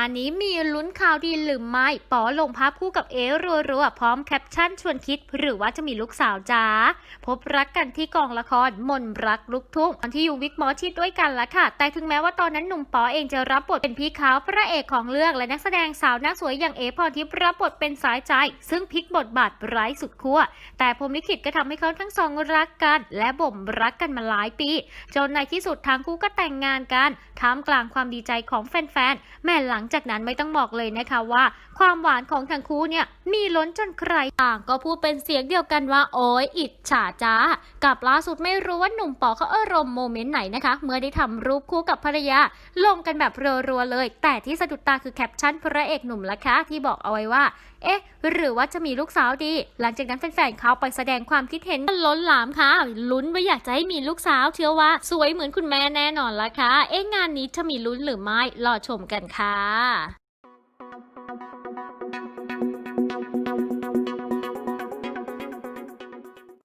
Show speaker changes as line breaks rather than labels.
านนี้มีลุ้นข่าวดีหรือไม่ป๋อลงภาพคู่กับเอรัวๆพร้อมแคปชั่นชวนคิด หรือว่าจะมีลูกสาวจ้า พบรักกันที่กองละครมนรักลูกทุ่งตอนที่อยู่วิกหมอชิดด้วยกันละค่ะ แต่ถึงแม้ว่าตอนนั้นหนุ่มป๋อเองจะรับบทเป็นพี่ขาวพระเอกของเรื่องและนักแสดงสาวหน้าสวยอย่างเอพรทิพย์รับบทเป็นสายใจ ซึ่งพลิกบทบาทร้ายสุดขั้วแต่พรมลิขิตก็ทำให้เขาทั้งสองรักกัน และบ่มรักกันมาหลายปี จนในที่สุดทั้งคู่ก็แต่งงานกันท่ามกลางความดีใจของแฟนๆแม่หลังจากนั้นไม่ต้องบอกเลยนะคะว่า ความหวานของทั้งคู่เนี่ยมีล้นจนใครต่างก็พูดเป็นเสียงเดียวกันว่าโอ้ยอิจฉาจ้า กับล่าสุดไม่รู้ว่าหนุ่มปอเขาอารมณ์โมเมนต์ไหนนะคะ เมื่อได้ทำรูปคู่กับภรรยา ลงกันแบบรัวๆเลย แต่ที่สะดุดตาคือแคปชั่นพระเอกหนุ่มละคะที่บอกเอาไว้ว่า เอ๊ะ หรือว่าจะมีลูกสาวดี หลังจากนั้นแฟนๆเขาไปแสดงความคิดเห็นล้นหลามค่ะลุ้นว่าอยากจะให้มีลูกสาวเชื่อว่า สวยเหมือนคุณแม่แน่นอนละคะเอ๊ะงานนี้จะมีลุ้นหรือไม่รอชมกันค่ะ啊。